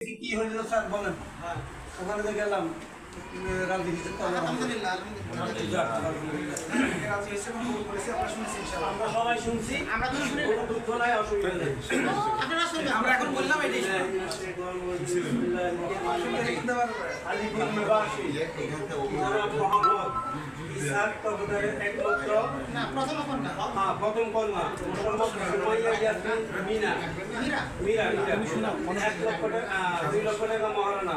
কি হয়েছিল স্যার বলেন? ওখানে তো গেলাম। আমরা- সবাই শুনছি। তো শুনি দুঃখ নাই অসুবিধা নেই। আপনারা শুনবেন এখন বললাম এটাই প্রথম হ্যাঁ, প্রথম কন্যা মোহাম্মদ সুমাইয়া ইয়াসমিন মীরা। মীরা মীরা। এক লক্ষ টাকা দুই লক্ষ টাকা মহারণা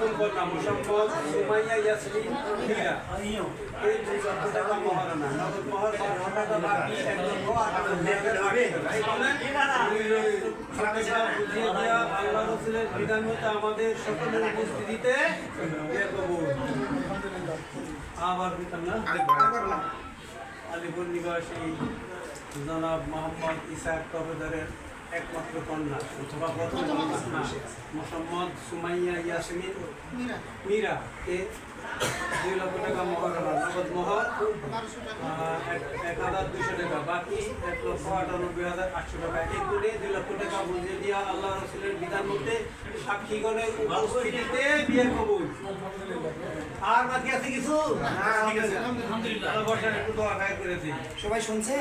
কন্যা মোসাম্মদ সুমাইয়া ইয়াসমিন এই দুই লক্ষ টাকা মহারণা নগদ মহর টাকা বাকি এক লক্ষ আটানব্বই হাজার আটশো টাকা। এই বলেন, দুই লক্ষ টাকা বুঝিয়ে দেওয়া আল্লাহ রসুলের বিধান মতো আমাদের সকলের উপস্থিতিতে আবার দিতাম না? আলিপুর নিবাসী জনাব মোহাম্মদ ইসাক কবেদারের একমাত্র কন্যা অথবা প্রথম কন্যা মোহাম্মদ সুমাইয়া ইয়াসমিন মীরা। কে দুই লক্ষ টাকা মহর নগদ মহর এক- এক হাজার দুশো টাকা বাকি এক লক্ষ আটানব্বই হাজার আটশো টাকা। এগুলি দুই লক্ষ টাকা বুঝিয়ে দিয়া আল্লাহ রসুলের বিধান মধ্যে সাক্ষীগণের উপস্থিতিতে বিয়ে কবুল। আর বাকি আছে কিছু? ঠিক আছে। আলহামদুলিল্লাহ। বসার একটু দোয়া খায় করেছি সবাই শুনছে?